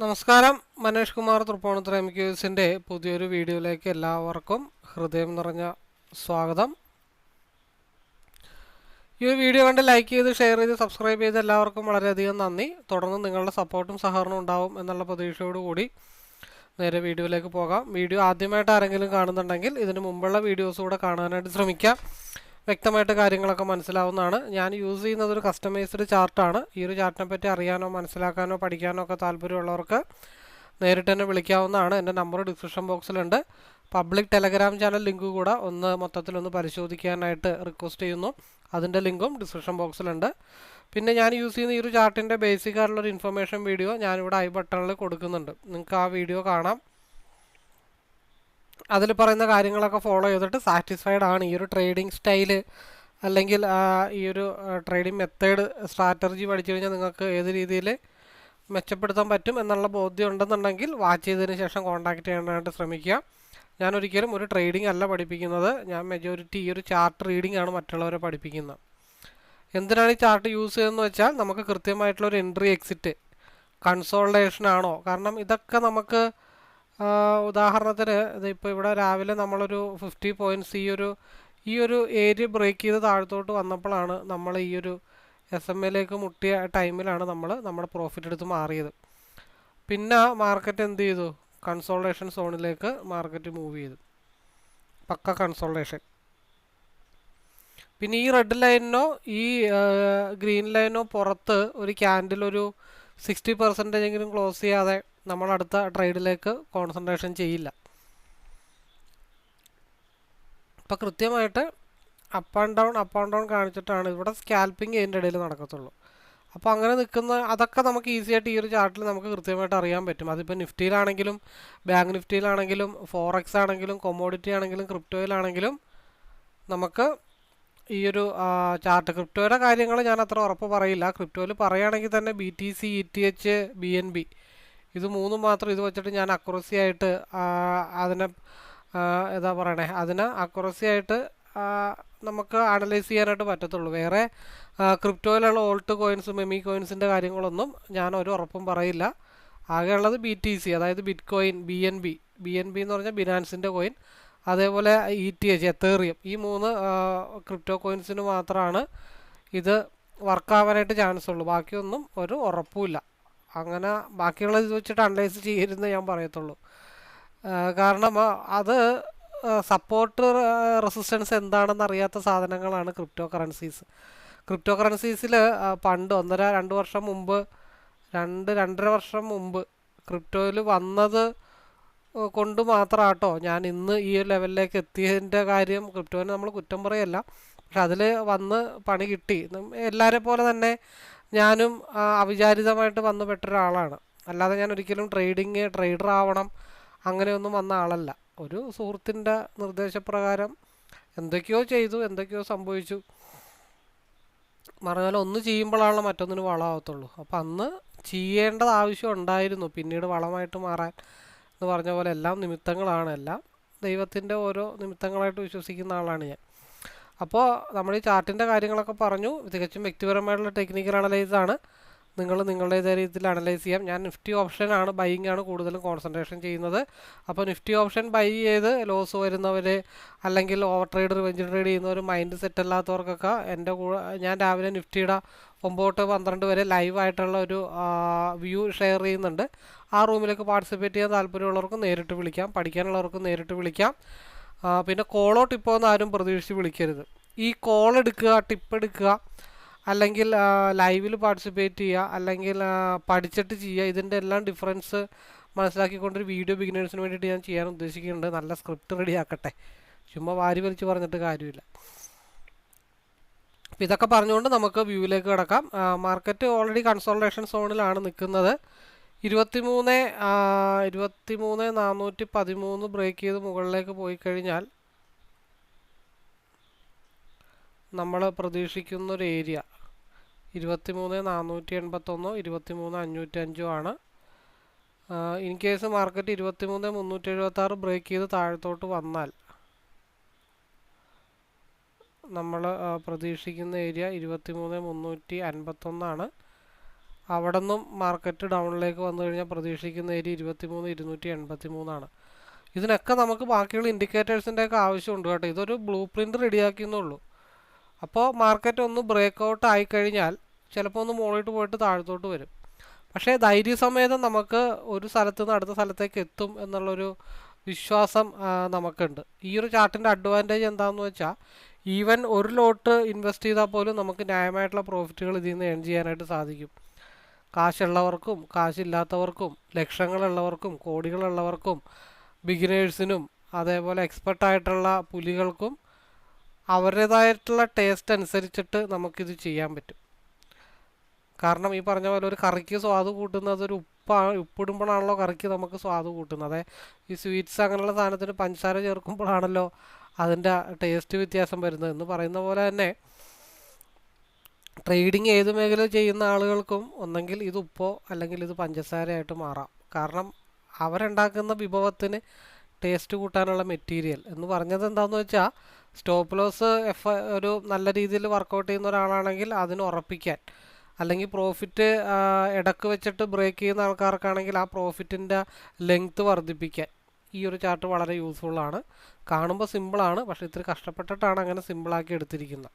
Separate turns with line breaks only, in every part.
നമസ്കാരം. മനേഷ് കുമാർ തൃപ്പൂണിത്തുറ എം ക്യൂസിന്റെ പുതിയൊരു വീഡിയോയിലേക്ക് എല്ലാവർക്കും ഹൃദയം നിറഞ്ഞ സ്വാഗതം. ഈ വീഡിയോ കണ്ട് ലൈക്ക് ചെയ്ത് ഷെയർ ചെയ്ത് സബ്സ്ക്രൈബ് ചെയ്ത് എല്ലാവർക്കും വളരെയധികം നന്ദി. തുടർന്ന് നിങ്ങളുടെ സപ്പോർട്ടും സഹകരണവും ഉണ്ടാവും എന്നുള്ള പ്രതീക്ഷയോടുകൂടി നേരെ വീഡിയോയിലേക്ക് പോകാം. വീഡിയോ ആദ്യമായിട്ട് ആരെങ്കിലും കാണുന്നുണ്ടെങ്കിൽ ഇതിന് മുമ്പുള്ള വീഡിയോസ് കൂടെ കാണാനായിട്ട് ശ്രമിക്കാം. വ്യക്തമായിട്ട് കാര്യങ്ങളൊക്കെ മനസ്സിലാവുന്നതാണ്. ഞാൻ യൂസ് ചെയ്യുന്നത് ഒരു കസ്റ്റമൈസ്ഡ് ചാർട്ടാണ്. ഈ ഒരു ചാർട്ടിനെ പറ്റി അറിയാനോ മനസ്സിലാക്കാനോ പഠിക്കാനോ ഒക്കെ താല്പര്യമുള്ളവർക്ക് നേരിട്ട് തന്നെ വിളിക്കാവുന്നതാണ്. എന്റെ നമ്പർ ഡിസ്ക്രിപ്ഷൻ ബോക്സിലുണ്ട് പബ്ലിക് ടെലഗ്രാം ചാനൽ ലിങ്ക് കൂടെ ഒന്ന് മൊത്തത്തിലൊന്ന് പരിശോധിക്കാനായിട്ട് റിക്വസ്റ്റ് ചെയ്യുന്നു. അതിന്റെ ലിങ്കും ഡിസ്ക്രിപ്ഷൻ ബോക്സിലുണ്ട് പിന്നെ ഞാൻ യൂസ് ചെയ്യുന്ന ഈ ഒരു ചാർട്ടിന്റെ ബേസിക് ആയിട്ടുള്ളൊരു ഇൻഫർമേഷൻ വീഡിയോ ഞാനിവിടെ ഐ ബട്ടണിൽ കൊടുക്കുന്നുണ്ട്. നിങ്ങൾക്ക് ആ വീഡിയോ കാണാം. അതിൽ പറയുന്ന കാര്യങ്ങളൊക്കെ ഫോളോ ചെയ്തിട്ട് സാറ്റിസ്ഫൈഡ് ആണ്. ഈ ഒരു ട്രേഡിംഗ് സ്റ്റൈൽ അല്ലെങ്കിൽ ഈ ഒരു ട്രേഡിംഗ് മെത്തേഡ് സ്ട്രാറ്റജി പഠിച്ചു കഴിഞ്ഞാൽ നിങ്ങൾക്ക് ഏത് രീതിയിൽ മെച്ചപ്പെടുത്താൻ പറ്റും എന്നുള്ള ബോധ്യം ഉണ്ടെന്നുണ്ടെങ്കിൽ വാച്ച് ചെയ്തതിന് ശേഷം കോൺടാക്ട് ചെയ്യാനായിട്ട് ശ്രമിക്കുക. ഞാൻ ഒരിക്കലും ഒരു ട്രേഡിംഗ് അല്ല പഠിപ്പിക്കുന്നത്. ഞാൻ മെജോറിറ്റി ഈ ഒരു ചാർട്ട് റീഡിംഗ് ആണ് മറ്റുള്ളവരെ പഠിപ്പിക്കുന്നത്. എന്തിനാണ് ഈ ചാർട്ട് യൂസ് ചെയ്തതെന്ന് വെച്ചാൽ നമുക്ക് കൃത്യമായിട്ടുള്ള ഒരു എൻട്രി എക്സിറ്റ് കൺസോൾട്ടേഷൻ ആണോ? കാരണം ഇതൊക്കെ നമുക്ക് ഉദാഹരണത്തിന് ഇതിപ്പോൾ ഇവിടെ രാവിലെ നമ്മളൊരു ഫിഫ്റ്റി പോയിന്റ്സ് ഈ ഒരു ഈ ഒരു ഏരിയ ബ്രേക്ക് ചെയ്ത് താഴത്തോട്ട് വന്നപ്പോഴാണ് നമ്മൾ ഈ ഒരു എസ് എം എയിലേക്ക് മുട്ടിയ ടൈമിലാണ് നമ്മൾ നമ്മുടെ പ്രോഫിറ്റ് എടുത്ത് മാറിയത്. പിന്നെ മാർക്കറ്റ് എന്ത് ചെയ്തു? കൺസോൾട്ടേഷൻ സോണിലേക്ക് മാർക്കറ്റ് മൂവ് ചെയ്തു. പക്ക കൺസോൾട്ടേഷൻ പിന്നെ ഈ റെഡ് ലൈനോ ഈ ഗ്രീൻ ലൈനോ പുറത്ത് ഒരു ക്യാൻഡിൽ ഒരു സിക്സ്റ്റി പെർസെന്റേജ് എങ്കിലും ക്ലോസ് ചെയ്യാതെ നമ്മൾ അടുത്ത ട്രേഡിലേക്ക് കോൺസെൻട്രേഷൻ ചെയ്യില്ല. അപ്പോൾ കൃത്യമായിട്ട് up and down up and down കാണിച്ചിട്ടാണ് ഇവിടെ സ്കാൽപ്പിംഗ് അതിന്റെ ഇടയിൽ നടക്കത്തുള്ളൂ. അപ്പോൾ അങ്ങനെ നിൽക്കുന്ന അതൊക്കെ നമുക്ക് ഈസി ആയിട്ട് ഈ ഒരു ചാർട്ടിൽ നമുക്ക് കൃത്യമായിട്ട് അറിയാൻ പറ്റും. അതിപ്പോൾ നിഫ്റ്റിയിലാണെങ്കിലും ബാങ്ക് നിഫ്റ്റിയിലാണെങ്കിലും ഫോറക്സ് ആണെങ്കിലും കൊമോഡിറ്റി ആണെങ്കിലും ക്രിപ്റ്റോയിലാണെങ്കിലും നമുക്ക് ഈ ഒരു ചാർട്ട് ക്രിപ്റ്റോയുടെ കാര്യങ്ങൾ ഞാൻ അത്ര ഉറപ്പ് പറയില്ല. ക്രിപ്റ്റോയിൽ പറയുകയാണെങ്കിൽ തന്നെ B T C E T H B N B ഇത് മൂന്നും മാത്രം ഇത് വെച്ചിട്ട് ഞാൻ അക്കുറസി ആയിട്ട് അതിനെ എന്താ പറയണേ അതിന് അക്കുറസി ആയിട്ട് നമുക്ക് അനലൈസ് ചെയ്യാനായിട്ട് പറ്റത്തുള്ളൂ. വേറെ ക്രിപ്റ്റോയിലുള്ള ഓൾട്ട് കോയിൻസ് മെമി കോയിൻസിന്റെ കാര്യങ്ങളൊന്നും ഞാൻ ഒരു ഉറപ്പും പറയില്ല. ആകെയുള്ളത് ബി ടി സി അതായത് bitcoin B N B B N B എന്ന് പറഞ്ഞാൽ ബിനാൻസിന്റെ കോയിൻ അതേപോലെ ഇ ടി എച്ച് എത്തേറിയം ഈ മൂന്ന് ക്രിപ്റ്റോ കോയിൻസിന് മാത്രമാണ് ഇത് വർക്കാവാനായിട്ട് ചാൻസ് ഉള്ളൂ. ബാക്കിയൊന്നും ഒരു ഉറപ്പുമില്ല അങ്ങനെ ബാക്കിയുള്ളത് വെച്ചിട്ട് അനലൈസ് ചെയ്യരുതെന്ന് ഞാൻ പറയത്തുള്ളൂ. കാരണം അത് സപ്പോർട്ട് റെസിസ്റ്റൻസ് എന്താണെന്ന് അറിയാത്ത സാധനങ്ങളാണ് ക്രിപ്റ്റോ കറൻസീസ് ക്രിപ്റ്റോ കറൻസീസിൽ പണ്ട് ഒന്നര രണ്ട് വർഷം മുമ്പ് രണ്ട് രണ്ടര വർഷം മുമ്പ് ക്രിപ്റ്റോയിൽ വന്നത് കൊണ്ട് മാത്രമാട്ടോ ഞാൻ ഇന്ന് ഈ ലെവലിലേക്ക് എത്തിയതിന്റെ കാര്യം ക്രിപ്റ്റോനെ നമ്മൾ കുറ്റം പറയല്ല. പക്ഷെ അതിൽ വന്ന് പണി കിട്ടി. എല്ലാവരെ പോലെ തന്നെ ഞാനും അവിചാരിതമായിട്ട് വന്നു പെട്ട ഒരാളാണ് അല്ലാതെ ഞാൻ ഒരിക്കലും ട്രേഡിങ് ട്രേഡർ ആവണം അങ്ങനെയൊന്നും വന്ന ആളല്ല. ഒരു സുഹൃത്തിന്റെ നിർദ്ദേശപ്രകാരം എന്തൊക്കെയോ ചെയ്തു എന്തൊക്കെയോ സംഭവിച്ചു. പറഞ്ഞാൽ ഒന്ന് ചെയ്യുമ്പോഴാണല്ലോ മറ്റൊന്നിന് വളമാകത്തുള്ളൂ അപ്പം അന്ന് ചെയ്യേണ്ടത് ആവശ്യം ഉണ്ടായിരുന്നു. പിന്നീട് വളമായിട്ട് മാറാൻ എന്ന് പറഞ്ഞ പോലെ എല്ലാം നിമിത്തങ്ങളാണ്. എല്ലാം ദൈവത്തിന്റെ ഓരോ നിമിത്തങ്ങളായിട്ട് വിശ്വസിക്കുന്ന ആളാണ് ഞാൻ. അപ്പോൾ നമ്മൾ ഈ ചാർട്ടിന്റെ കാര്യങ്ങളൊക്കെ പറഞ്ഞു. തികച്ചും വ്യക്തിപരമായിട്ടുള്ള ടെക്നിക്കൽ അനലൈസ് ആണ്. നിങ്ങൾ നിങ്ങളുടേതായ രീതിയിൽ അനലൈസ് ചെയ്യാം. ഞാൻ നിഫ്റ്റി ഓപ്ഷനാണ് ബൈയിങ് ആണ് കൂടുതലും കോൺസെൻട്രേഷൻ ചെയ്യുന്നത്. അപ്പോൾ നിഫ്റ്റി ഓപ്ഷൻ ബൈ ചെയ്ത് ലോസ് വരുന്നവർ അല്ലെങ്കിൽ ഓവർ ട്രേഡ് റിവെഞ്ച് ട്രേഡ് ചെയ്യുന്നവർ മൈൻഡ് സെറ്റ് അല്ലാത്തവർക്കൊക്കെ എന്റെ കൂടെ ഞാൻ രാവിലെ നിഫ്റ്റിയുടെ ഒമ്പോട്ട് പന്ത്രണ്ട് വരെ ലൈവ് ആയിട്ടുള്ള ഒരു വ്യൂ ഷെയർ ചെയ്യുന്നുണ്ട്. ആ റൂമിലേക്ക് പാർട്ടിസിപ്പേറ്റ് ചെയ്യാൻ താല്പര്യമുള്ളവർക്ക് നേരിട്ട് വിളിക്കാം. പഠിക്കാനുള്ളവർക്ക് നേരിട്ട് വിളിക്കാം. പിന്നെ കോളോ ടിപ്പോ ഒന്നും ആരും പ്രതീക്ഷിച്ച് വിളിക്കരുത്. ഈ കോൾ എടുക്കുക ടിപ്പ് എടുക്കുക അല്ലെങ്കിൽ ലൈവിൽ പാർട്ടിസിപ്പേറ്റ് ചെയ്യുക അല്ലെങ്കിൽ പഠിച്ചിട്ട് ചെയ്യുക ഇതിന്റെ എല്ലാം ഡിഫറൻസ് മനസ്സിലാക്കിക്കൊണ്ടൊരു വീഡിയോ ബിഗിനേഴ്സിന് വേണ്ടിയിട്ട് ഞാൻ ചെയ്യാൻ ഉദ്ദേശിക്കുന്നുണ്ട്. നല്ല സ്ക്രിപ്റ്റ് റെഡി ആക്കട്ടെ. ചുമ്മാ വാരി വലിച്ച് പറഞ്ഞിട്ട് കാര്യമില്ല. അപ്പോൾ ഇതൊക്കെ പറഞ്ഞുകൊണ്ട് നമുക്ക് വ്യൂവിലേക്ക് കിടക്കാം. മാർക്കറ്റ് ഓൾറെഡി കൺസോൾട്ടേഷൻ സോണിലാണ് നിൽക്കുന്നത് ഇരുപത്തിമൂന്ന് ഇരുപത്തിമൂന്ന് നാനൂറ്റി പതിമൂന്ന് ബ്രേക്ക് ചെയ്ത് മുകളിലേക്ക് പോയി കഴിഞ്ഞാൽ നമ്മൾ പ്രതീക്ഷിക്കുന്ന ഒരു ഏരിയ ഇരുപത്തിമൂന്ന് നാനൂറ്റി എൺപത്തൊന്നോ ഇരുപത്തിമൂന്ന് അഞ്ഞൂറ്റി അഞ്ചോ ആണ് ഇൻ കേസ് മാർക്കറ്റ് ഇരുപത്തിമൂന്ന് മുന്നൂറ്റി എഴുപത്തി ആറ് ബ്രേക്ക് ചെയ്ത് താഴത്തോട്ട് വന്നാൽ നമ്മൾ പ്രതീക്ഷിക്കുന്ന ഏരിയ ഇരുപത്തിമൂന്ന് മുന്നൂറ്റി അൻപത്തൊന്നാണ് അവിടെ നിന്നും മാർക്കറ്റ് ഡൗണിലേക്ക് വന്നു കഴിഞ്ഞാൽ പ്രതീക്ഷിക്കുന്ന ഏരിയ ഇരുപത്തി മൂന്ന് ഇരുന്നൂറ്റി എൺപത്തി മൂന്നാണ് ഇതിനൊക്കെ നമുക്ക് ബാക്കിയുള്ള ഇൻഡിക്കേറ്റേഴ്സിന്റെ ഒക്കെ ആവശ്യമുണ്ട് കേട്ടോ. ഇതൊരു ബ്ലൂ പ്രിന്റ് റെഡിയാക്കിയെന്നുള്ളൂ അപ്പോൾ മാർക്കറ്റ് ഒന്ന് ബ്രേക്ക് ഔട്ട് ആയിക്കഴിഞ്ഞാൽ ചിലപ്പോൾ ഒന്ന് മുകളിലോട്ട് പോയിട്ട് താഴത്തോട്ട് വരും. പക്ഷേ ധൈര്യസമേതം നമുക്ക് ഒരു സ്ഥലത്ത് നിന്ന് അടുത്ത സ്ഥലത്തേക്ക് എത്തും എന്നുള്ളൊരു വിശ്വാസം നമുക്കുണ്ട്. ഈ ഒരു ചാർട്ടിന്റെ അഡ്വാന്റേജ് എന്താണെന്ന് വെച്ചാൽ ഈവൻ ഒരു ലോട്ട് ഇൻവെസ്റ്റ് ചെയ്താൽ പോലും നമുക്ക് ന്യായമായിട്ടുള്ള പ്രോഫിറ്റുകൾ ഇതിൽ നിന്ന് ഏൺ ചെയ്യാനായിട്ട് സാധിക്കും. കാശുള്ളവർക്കും കാശില്ലാത്തവർക്കും ലക്ഷങ്ങളുള്ളവർക്കും കോടികളുള്ളവർക്കും ബിഗിനേഴ്സിനും അതേപോലെ എക്സ്പെർട്ടായിട്ടുള്ള പുലികൾക്കും അവരുടേതായിട്ടുള്ള ടേസ്റ്റ് അനുസരിച്ചിട്ട് നമുക്കിത് ചെയ്യാൻ പറ്റും. കാരണം ഈ പറഞ്ഞ പോലെ ഒരു കറിക്ക് സ്വാദ് കൂട്ടുന്നത് ഒരു ഉപ്പാണ് ഉപ്പിടുമ്പോഴാണല്ലോ കറിക്ക് നമുക്ക് സ്വാദ് കൂട്ടുന്നത്. ഈ സ്വീറ്റ്സ് അങ്ങനെയുള്ള സാധനത്തിന് പഞ്ചസാര ചേർക്കുമ്പോഴാണല്ലോ അതിന്റെ ടേസ്റ്റ് വ്യത്യാസം വരുന്നത്. എന്ന് പറയുന്ന പോലെ തന്നെ ട്രേഡിങ് ഏത് മേഖല ചെയ്യുന്ന ആളുകൾക്കും ഒന്നെങ്കിൽ ഇത് ഉപ്പോ അല്ലെങ്കിൽ ഇത് പഞ്ചസാരയായിട്ട് മാറാം. കാരണം അവരുണ്ടാക്കുന്ന വിഭവത്തിന് ടേസ്റ്റ് കൂട്ടാനുള്ള മെറ്റീരിയൽ എന്ന് പറഞ്ഞത് എന്താണെന്ന് വെച്ചാൽ സ്റ്റോപ്പ് ലോസ് എഫ് ഒരു നല്ല രീതിയിൽ വർക്കൗട്ട് ചെയ്യുന്ന ഒരാളാണെങ്കിൽ അതിന് ഉറപ്പിക്കാൻ. അല്ലെങ്കിൽ പ്രോഫിറ്റ് ഇടയ്ക്ക് വെച്ചിട്ട് ബ്രേക്ക് ചെയ്യുന്ന ആൾക്കാർക്കാണെങ്കിൽ ആ പ്രോഫിറ്റിന്റെ ലെങ്ത് വർദ്ധിപ്പിക്കാൻ. ഈ ഒരു ചാർട്ട് വളരെ യൂസ്ഫുൾ ആണ്. കാണുമ്പോൾ സിമ്പിളാണ് പക്ഷേ ഇത്തിരി കഷ്ടപ്പെട്ടിട്ടാണ് അങ്ങനെ സിമ്പിളാക്കി എടുത്തിരിക്കുന്നത്.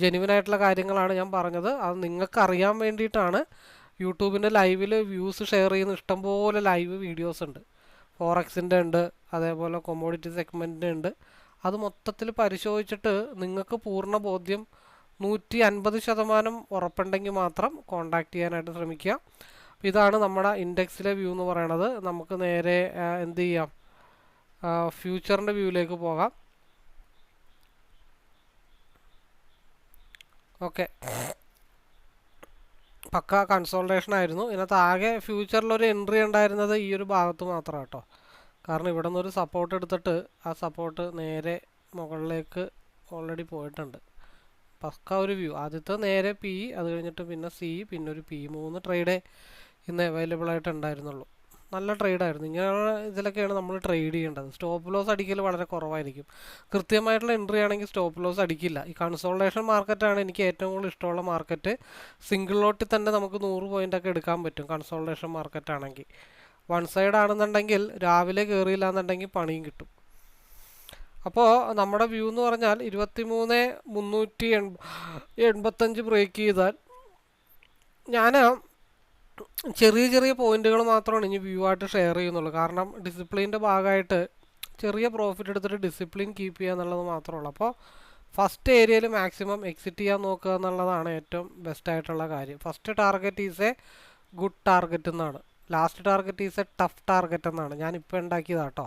ജെനുവിൻ ആയിട്ടുള്ള കാര്യങ്ങളാണ് ഞാൻ പറഞ്ഞത്. അത് നിങ്ങൾക്ക് അറിയാൻ വേണ്ടിയിട്ടാണ് യൂട്യൂബിന്റെ ലൈവിൽ വ്യൂസ് ഷെയർ ചെയ്യുന്ന ഇഷ്ടംപോലെ ലൈവ് വീഡിയോസ് ഉണ്ട്. ഫോറക്സിന്റെ ഉണ്ട് അതേപോലെ കൊമോഡിറ്റി സെഗ്മെന്റിന്റെ ഉണ്ട്. അത് മൊത്തത്തിൽ പരിശോധിച്ചിട്ട് നിങ്ങൾക്ക് പൂർണ ബോധ്യം നൂറ്റി അൻപത് ശതമാനം ഉറപ്പുണ്ടെങ്കിൽ മാത്രം കോണ്ടാക്ട് ചെയ്യാനായിട്ട് ശ്രമിക്കുക. ഇതാണ് നമ്മുടെ ഇൻഡെക്സിലെ വ്യൂ എന്ന് പറയണത്. നമുക്ക് നേരെ എന്ത് ചെയ്യാം? ഫ്യൂച്ചറിന്റെ വ്യൂവിലേക്ക് പോകാം. ഓക്കെ. പക്ക കൺസോൾട്ടേഷൻ ആയിരുന്നു. ഇതിനകത്ത് ആകെ ഫ്യൂച്ചറിലൊരു എൻട്രി ഉണ്ടായിരുന്നത് ഈ ഒരു ഭാഗത്ത് മാത്രമാണ് കേട്ടോ കാരണം ഇവിടെ നിന്നൊരു സപ്പോർട്ട് എടുത്തിട്ട് ആ സപ്പോർട്ട് നേരെ മുകളിലേക്ക് ഓൾറെഡി പോയിട്ടുണ്ട്. പക്ക ഒരു വ്യൂ ആദ്യത്തെ നേരെ പി അത് കഴിഞ്ഞിട്ട് പിന്നെ സി പിന്നെ ഒരു പി മൂന്ന് ട്രേഡേ ഇന്ന് അവൈലബിൾ ആയിട്ട് ഉണ്ടായിരുന്നുള്ളൂ. നല്ല ട്രേഡായിരുന്നു. ഇങ്ങനെയുള്ള ഇതിലൊക്കെയാണ് നമ്മൾ ട്രേഡ് ചെയ്യേണ്ടത്. സ്റ്റോപ്പ് ലോസ് അടിക്കൽ വളരെ കുറവായിരിക്കും. കൃത്യമായിട്ടുള്ള എൻട്രി ആണെങ്കിൽ സ്റ്റോപ്പ് ലോസ് അടിക്കില്ല. ഈ കൺസോൾട്ടേഷൻ മാർക്കറ്റാണ് എനിക്ക് ഏറ്റവും കൂടുതൽ ഇഷ്ടമുള്ള മാർക്കറ്റ് സിംഗിൾ ലോട്ടിൽ തന്നെ നമുക്ക് നൂറ് പോയിന്റ് ഒക്കെ എടുക്കാൻ പറ്റും കൺസോൾട്ടേഷൻ മാർക്കറ്റ് ആണെങ്കിൽ. വൺ സൈഡ് ആണെന്നുണ്ടെങ്കിൽ രാവിലെ കയറിയില്ല എന്നുണ്ടെങ്കിൽ പണിയും കിട്ടും. അപ്പോൾ നമ്മുടെ വ്യൂ എന്ന് പറഞ്ഞാൽ ഇരുപത്തി മൂന്ന് മുന്നൂറ്റി എൺപ എൺപത്തഞ്ച് ബ്രേക്ക് ചെയ്താൽ ഞാൻ ചെറിയ ചെറിയ പോയിന്റുകൾ മാത്രമാണ് ഇനി വ്യൂ ആയിട്ട് ഷെയർ ചെയ്യുന്നുള്ളൂ. കാരണം ഡിസിപ്ലിന്റെ ഭാഗമായിട്ട് ചെറിയ പ്രോഫിറ്റ് എടുത്തിട്ട് ഡിസിപ്ലിൻ കീപ്പ് ചെയ്യുക എന്നുള്ളത് മാത്രമേ ഉള്ളൂ അപ്പോൾ ഫസ്റ്റ് ഏരിയയിൽ മാക്സിമം എക്സിറ്റ് ചെയ്യാൻ നോക്കുക എന്നുള്ളതാണ് ഏറ്റവും ബെസ്റ്റ് ആയിട്ടുള്ള കാര്യം. First target is a good target എന്നാണ്. Last target is a tough target എന്നാണ്. ഞാൻ ഇപ്പോൾ ഉണ്ടാക്കിയതാ കേട്ടോ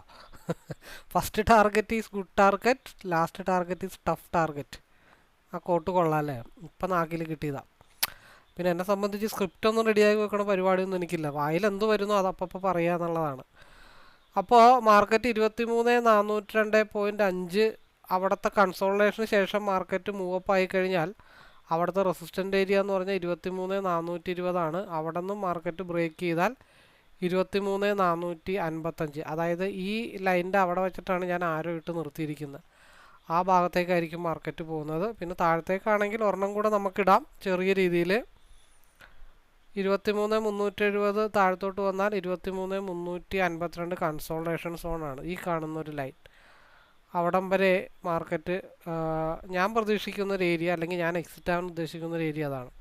first target is good target last target is tough target ആ കോട്ട് കൊള്ളാം അല്ലേ? ഇപ്പം നാക്കിൽ കിട്ടിയതാ. പിന്നെ എന്നെ സംബന്ധിച്ച് സ്ക്രിപ്റ്റ് ഒന്നും റെഡിയാക്കി വെക്കണ പരിപാടിയൊന്നും എനിക്കില്ല. വായിലെന്ത് വരുന്നോ അത് അപ്പം പറയുക എന്നുള്ളതാണ്. അപ്പോൾ മാർക്കറ്റ് ഇരുപത്തി മൂന്ന് നാനൂറ്റി രണ്ട് പോയിന്റ് അഞ്ച് അവിടുത്തെ കൺസോൾട്ടേഷന് ശേഷം മാർക്കറ്റ് മൂവപ്പ് ആയി കഴിഞ്ഞാൽ അവിടുത്തെ റെസിസ്റ്റന്റ് ഏരിയ എന്ന് പറഞ്ഞാൽ ഇരുപത്തി മൂന്ന് നാനൂറ്റി ഇരുപതാണ് അവിടെ നിന്നും മാർക്കറ്റ് ബ്രേക്ക് ചെയ്താൽ ഇരുപത്തി മൂന്ന് നാനൂറ്റി അൻപത്തഞ്ച് അതായത് ഈ ലൈന്റെ അവിടെ വെച്ചിട്ടാണ് ഞാൻ ആരോ ഇട്ട് നിർത്തിയിരിക്കുന്നത്. ആ ഭാഗത്തേക്കായിരിക്കും മാർക്കറ്റ് പോകുന്നത്. പിന്നെ താഴത്തേക്കാണെങ്കിൽ ഒരെണ്ണം കൂടെ നമുക്കിടാം. ചെറിയ രീതിയിൽ ഇരുപത്തി മൂന്ന് മുന്നൂറ്റി എഴുപത് താഴത്തോട്ട് വന്നാൽ ഇരുപത്തി മൂന്ന് മുന്നൂറ്റി അൻപത്തിരണ്ട് കൺസോൾട്ടേഷൻ സോണാണ് ഈ കാണുന്ന ഒരു ലൈൻ അവിടം വരെ മാർക്കറ്റ് ഞാൻ പ്രതീക്ഷിക്കുന്ന ഒരു ഏരിയ അല്ലെങ്കിൽ ഞാൻ എക്സിറ്റ് ആവാൻ ഉദ്ദേശിക്കുന്ന ഒരു ഏരിയ അതാണ്.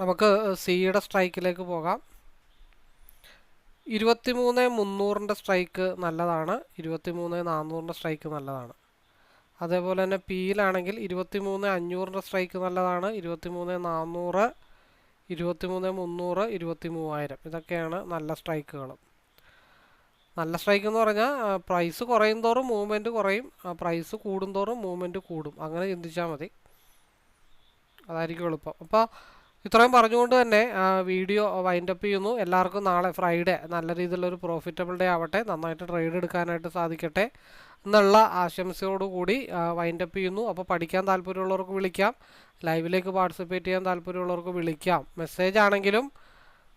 നമുക്ക് സിയുടെ സ്ട്രൈക്കിലേക്ക് പോകാം. ഇരുപത്തി മൂന്ന് മുന്നൂറിന്റെ സ്ട്രൈക്ക് നല്ലതാണ്. ഇരുപത്തി മൂന്ന് നാനൂറിന്റെ സ്ട്രൈക്ക് നല്ലതാണ്. അതേപോലെ തന്നെ പിയിലാണെങ്കിൽ ഇരുപത്തി മൂന്ന് അഞ്ഞൂറിന്റെ സ്ട്രൈക്ക് നല്ലതാണ്. ഇരുപത്തി മൂന്ന് നാനൂറ് ഇരുപത്തി മൂന്ന് മുന്നൂറ് ഇരുപത്തി മൂവായിരം ഇതൊക്കെയാണ് നല്ല സ്ട്രൈക്കുകൾ നല്ല സ്ട്രൈക്ക് എന്ന് പറഞ്ഞാൽ പ്രൈസ് കുറയും തോറും മൂവ്മെന്റ് കുറയും. പ്രൈസ് കൂടുന്തോറും മൂവ്മെന്റ് കൂടും. അങ്ങനെ ചിന്തിച്ചാൽ മതി. അതായിരിക്കും എളുപ്പം. അപ്പോൾ ഇത്രയും പറഞ്ഞുകൊണ്ട് തന്നെ വീഡിയോ വൈൻഡപ്പ് ചെയ്യുന്നു. എല്ലാവർക്കും നാളെ ഫ്രൈഡേ നല്ല രീതിയിലുള്ളൊരു പ്രോഫിറ്റബിൾ ഡേ ആവട്ടെ. നന്നായിട്ട് ട്രേഡ് എടുക്കാനായിട്ട് സാധിക്കട്ടെ. എന്നുള്ള ആശംസയോടുകൂടി വൈൻഡപ്പ് ചെയ്യുന്നു. അപ്പോൾ പഠിക്കാൻ താല്പര്യമുള്ളവർക്ക് വിളിക്കാം. ലൈവിലേക്ക് പാർട്ടിസിപ്പേറ്റ് ചെയ്യാൻ താല്പര്യമുള്ളവർക്ക് വിളിക്കാം. മെസ്സേജ് ആണെങ്കിലും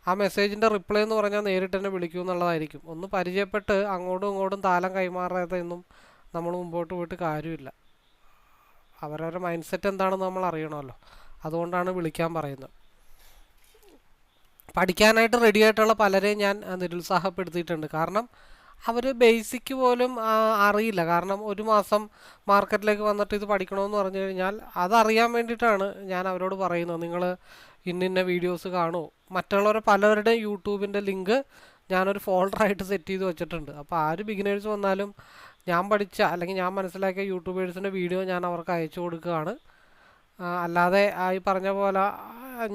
ആ മെസ്സേജിന്റെ റിപ്ലൈ എന്ന് പറഞ്ഞാൽ നേരിട്ട് തന്നെ വിളിക്കൂ എന്നുള്ളതായിരിക്കും. ഒന്ന് പരിചയപ്പെട്ട് അങ്ങോട്ടും ഇങ്ങോട്ടും താലം കൈമാറാതെയൊന്നും നമ്മൾ മുമ്പോട്ട് പോയിട്ട് കാര്യമില്ല. അവരവരുടെ മൈൻഡ് സെറ്റ് എന്താണെന്ന് നമ്മൾ അറിയണമല്ലോ. അതുകൊണ്ടാണ് വിളിക്കാൻ പറയുന്നത്. പഠിക്കാനായിട്ട് റെഡിയായിട്ടുള്ള പലരെയും ഞാൻ നിരുത്സാഹപ്പെടുത്തിയിട്ടുണ്ട്. കാരണം അവർ ബേസിക് പോലും അറിയില്ല. കാരണം ഒരു മാസം മാർക്കറ്റിലേക്ക് വന്നിട്ട് ഇത് പഠിക്കണമെന്ന് പറഞ്ഞു കഴിഞ്ഞാൽ അതറിയാൻ വേണ്ടിയിട്ടാണ് ഞാൻ അവരോട് പറയുന്നത്. നിങ്ങൾ ഇന്നിന്ന വീഡിയോസ് കാണൂ. മറ്റുള്ളവരെ പലവരുടെയും യൂട്യൂബിന്റെ ലിങ്ക് ഞാനൊരു ഫോൾഡറായിട്ട് സെറ്റ് ചെയ്ത് വെച്ചിട്ടുണ്ട്. അപ്പോൾ ആര് ബിഗിനേഴ്സ് വന്നാലും ഞാൻ പഠിച്ച അല്ലെങ്കിൽ ഞാൻ മനസ്സിലാക്കിയ യൂട്യൂബേഴ്സിന്റെ വീഡിയോ ഞാൻ അവർക്ക് അയച്ചു കൊടുക്കുകയാണ്. അല്ലാതെ ഈ പറഞ്ഞ പോലെ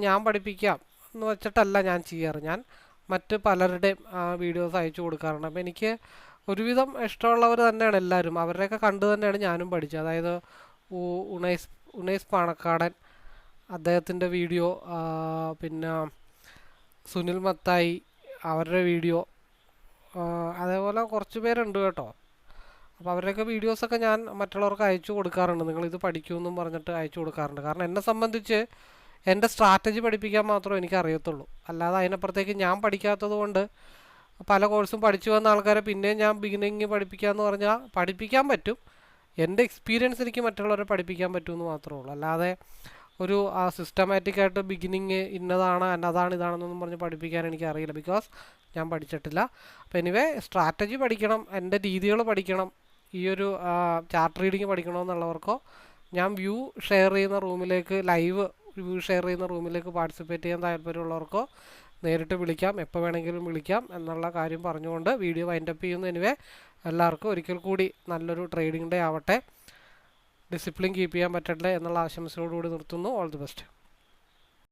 ഞാൻ പഠിപ്പിക്കാം എന്ന് വെച്ചിട്ടല്ല ഞാൻ ചെയ്യാറ്. ഞാൻ മറ്റ് പലരുടെയും വീഡിയോസ് അയച്ചു കൊടുക്കാറുണ്ട്. അപ്പോൾ എനിക്ക് ഒരുവിധം ഇഷ്ടമുള്ളവർ തന്നെയാണ് എല്ലാവരും. അവരുടെയൊക്കെ കണ്ടു തന്നെയാണ് ഞാനും പഠിച്ചത്. അതായത് ഉണൈസ് ഉണൈസ് പാണക്കാടൻ അദ്ദേഹത്തിന്റെ വീഡിയോ പിന്നെ സുനിൽ മത്തായി അവരുടെ വീഡിയോ അതേപോലെ കുറച്ച് പേരുണ്ട് കേട്ടോ. അപ്പോൾ അവരുടെയൊക്കെ വീഡിയോസൊക്കെ ഞാൻ മറ്റുള്ളവർക്ക് അയച്ചു കൊടുക്കാറുണ്ട്. നിങ്ങളിത് പഠിക്കുമെന്നും പറഞ്ഞിട്ട് അയച്ചു കൊടുക്കാറുണ്ട്. കാരണം എന്നെ സംബന്ധിച്ച് എന്റെ സ്ട്രാറ്റജി പഠിപ്പിക്കാൻ മാത്രമേ എനിക്ക് അറിയത്തുള്ളൂ അല്ലാതെ അതിനപ്പുറത്തേക്ക് ഞാൻ പഠിക്കാത്തത് കൊണ്ട് പല കോഴ്സും പഠിച്ചു വന്ന ആൾക്കാരെ പിന്നെയും ഞാൻ ബിഗിനിങ് പഠിപ്പിക്കാമെന്ന് പറഞ്ഞാൽ പഠിപ്പിക്കാൻ പറ്റും. എന്റെ എക്സ്പീരിയൻസ് എനിക്ക് മറ്റുള്ളവരെ പഠിപ്പിക്കാൻ പറ്റുമെന്ന് മാത്രമേ ഉള്ളൂ. അല്ലാതെ ഒരു ആ സിസ്റ്റമാറ്റിക്കായിട്ട് ബിഗിനിങ് ഇന്നതാണ് അന്നതാണ് ഇതാണെന്നൊന്നും പറഞ്ഞ് പഠിപ്പിക്കാൻ എനിക്ക് അറിയില്ല ബിക്കോസ് ഞാൻ പഠിച്ചിട്ടില്ല. അപ്പോൾ എനിവേ സ്ട്രാറ്റജി പഠിക്കണം എന്റെ രീതികൾ പഠിക്കണം ഈ ഒരു ചാർട്ട് റീഡിങ് പഠിക്കണമെന്നുള്ളവർക്കോ ഞാൻ വ്യൂ ഷെയർ ചെയ്യുന്ന റൂമിലേക്ക് ലൈവ് വ്യൂ ഷെയർ ചെയ്യുന്ന റൂമിലേക്ക് പാർട്ടിസിപ്പേറ്റ് ചെയ്യാൻ താല്പര്യമുള്ളവർക്കോ നേരിട്ട് വിളിക്കാം. എപ്പോൾ വേണമെങ്കിലും വിളിക്കാം എന്നുള്ള കാര്യം പറഞ്ഞുകൊണ്ട് വീഡിയോ വൈൻഡപ്പ് ചെയ്യുന്നു. എനിവേ എല്ലാവർക്കും ഒരിക്കൽ കൂടി നല്ലൊരു ട്രേഡിംഗ് ഡേ ആവട്ടെ. ഡിസിപ്ലിൻ കീപ്പ് ചെയ്യാൻ പറ്റട്ടെ എന്നുള്ള ആശംസയോടുകൂടി നിർത്തുന്നു. All the best